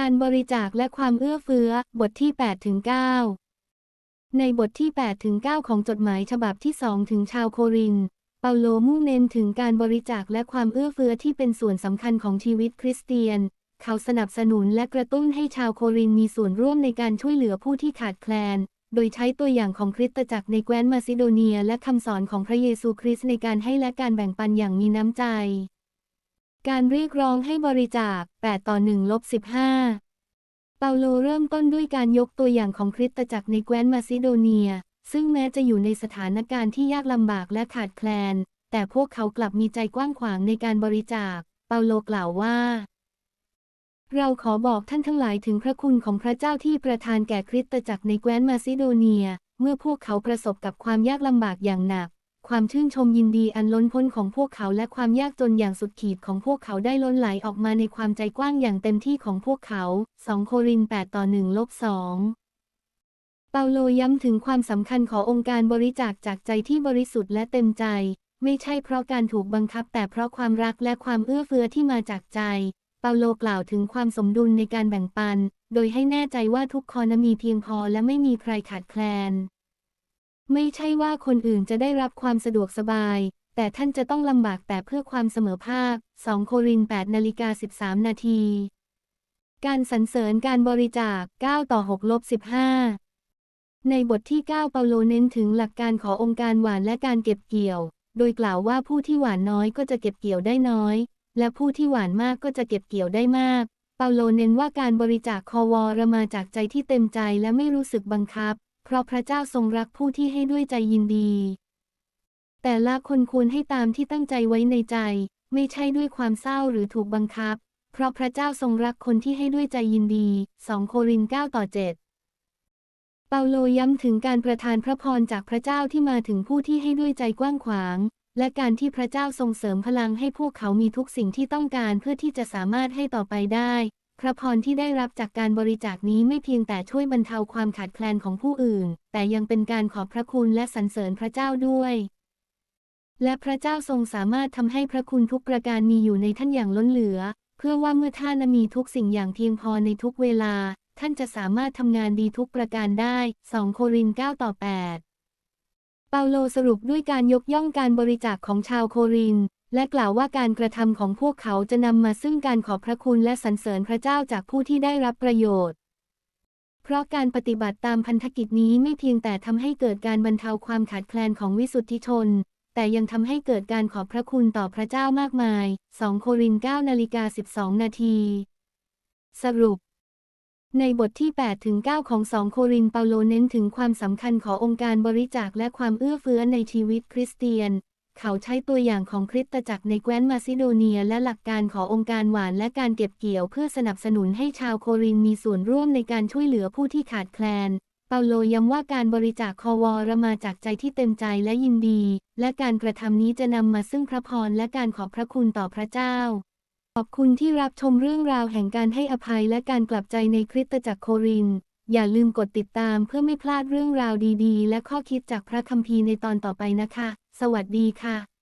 การบริจาคและความเอื้อเฟื้อ บทที่8ถึง9ในบทที่8ถึง9ของจดหมายฉบับที่2ถึงชาวโคริน เปาโลมุ่งเน้นถึงการบริจาคและความเอื้อเฟื้อที่เป็นส่วนสำคัญของชีวิตคริสเตียน เขาสนับสนุนและกระตุ้นให้ชาวโครินมีส่วนร่วมในการช่วยเหลือผู้ที่ขาดแคลน โดยใช้ตัวอย่างของคริสตจักรในแคว้นมาซิโดเนีย และคำสอนของพระเยซูคริสต์ในการให้และการแบ่งปันอย่างมีน้ำใจ การเรียกร้องให้บริจาค 8 ต่อ1ลบ15 เปาโลเริ่มต้นด้วยการยกตัวอย่างของคริสตจักรในแคว้นมาซิโดเนีย ซึ่งแม้จะอยู่ในสถานการณ์ที่ยากลำบากและขาดแคลน แต่พวกเขากลับมีใจกว้างขวางในการบริจาค เปาโลกล่าวว่า เราขอบอกท่านทั้งหลายถึงพระคุณของพระเจ้าที่ประทานแก่คริสตจักรในแคว้นมาซิโดเนีย เมื่อพวกเขาประสบกับความยากลำบากอย่างหนัก ความชื่นชมยินดีอันล้นพ้นของพวกเขาและความยากจนอย่างสุดขีดของพวกเขาได้ล้นไหลออกมาในความใจกว้างอย่างเต็มที่ของพวกเขา 2 โคริน 8 ต่อ1ลบ2เปาโลย้ำถึงความสำคัญขององค์การบริจาคจากใจที่บริสุทธิ์และเต็มใจ ไม่ใช่เพราะการถูกบังคับแต่เพราะความรักและความเอื้อเฟื้อที่มาจากใจ เปาโลกล่าวถึงความสมดุลในการแบ่งปัน โดยให้แน่ใจว่าทุกคนมีเพียงพอและไม่มีใครขาดแคลน ไม่ใช่ว่าคนอื่นจะได้รับความสะดวกสบาย แต่ท่านจะต้องลำบากแต่เพื่อความเสมอภาค 2 โคริน8นาฬิกา13 นาที การสรรเสริญการบริจาค 9 ต่อ6ลบ15 ในบทที่ 9 เปาโลเน้นถึงหลักการขอองค์การหวานและการเก็บเกี่ยว โดยกล่าวว่าผู้ที่หวานน้อยก็จะเก็บเกี่ยวได้น้อย และผู้ที่หวานมากก็จะเก็บเกี่ยวได้มาก เปาโลเน้นว่าการบริจาคคอวอรมาจากใจที่เต็มใจและไม่รู้สึกบังคับ เพราะพระเจ้าทรงรักผู้ที่ให้ด้วยใจยินดี แต่ละคนควรให้ตามที่ตั้งใจไว้ในใจ ไม่ใช่ด้วยความเศร้าหรือถูกบังคับ เพราะพระเจ้าทรงรักคนที่ให้ด้วยใจยินดี 2 โครินธ์9ต่อ 7 เปาโลย้ำถึงการประทานพระพรจากพระเจ้าที่มาถึงผู้ที่ให้ด้วยใจกว้างขวาง และการที่พระเจ้าทรงเสริมพลังให้พวกเขามีทุกสิ่งที่ต้องการเพื่อที่จะสามารถให้ต่อไปได้ พระพรที่ได้รับจากการบริจาคนี้ไม่เพียงแต่ช่วยบรรเทาความขาดแคลนของผู้อื่น แต่ยังเป็นการขอบพระคุณและสรรเสริญพระเจ้าด้วย และพระเจ้าทรงสามารถทำให้พระคุณทุกประการมีอยู่ในท่านอย่างล้นเหลือ เพื่อว่าเมื่อท่านมีทุกสิ่งอย่างเพียงพอในทุกเวลา ท่านจะสามารถทำงานดีทุกประการได้ 2 โครินธ์9ต่อ 8 เปาโลสรุปด้วยการยกย่องการบริจาคของชาวโครินธ์ และกล่าวว่าการกระทำของพวกเขาจะนำมาซึ่งการขอบพระคุณและสรรเสริญพระเจ้าจากผู้ที่ได้รับประโยชน์ เพราะการปฏิบัติตามพันธกิจนี้ไม่เพียงแต่ทำให้เกิดการบรรเทาความขาดแคลนของวิสุทธิชน แต่ยังทำให้เกิดการขอบพระคุณต่อพระเจ้ามากมาย 2 โครินธ์9นาฬิกา12 นาที สรุปในบทที่ 8 ถึง 9 ของ 2 โครินธ์เปาโลเน้นถึงความสำคัญขององค์การบริจาคและความเอื้อเฟื้อในชีวิตคริสเตียน เขาใช้ตัวอย่างของคริสตจักรในแคว้นมาซิโดเนีย และหลักการขององค์การหวานและการเก็บเกี่ยวเพื่อสนับสนุนให้ชาวโครินมีส่วนร่วมในการช่วยเหลือผู้ที่ขาดแคลน เปาโลย้ำว่าการบริจาคคอวอระมาจากใจที่เต็มใจและยินดี และการกระทำนี้จะนำมาซึ่งพระพรและการขอบพระคุณต่อพระเจ้า ขอบคุณที่รับชมเรื่องราวแห่งการให้อภัยและการกลับใจในคริสตจักรโครินอย่าลืมกดติดตามเพื่อไม่พลาดเรื่องราวดีๆ และข้อคิดจากพระคัมภีร์ในตอนต่อไปนะคะ สวัสดีค่ะ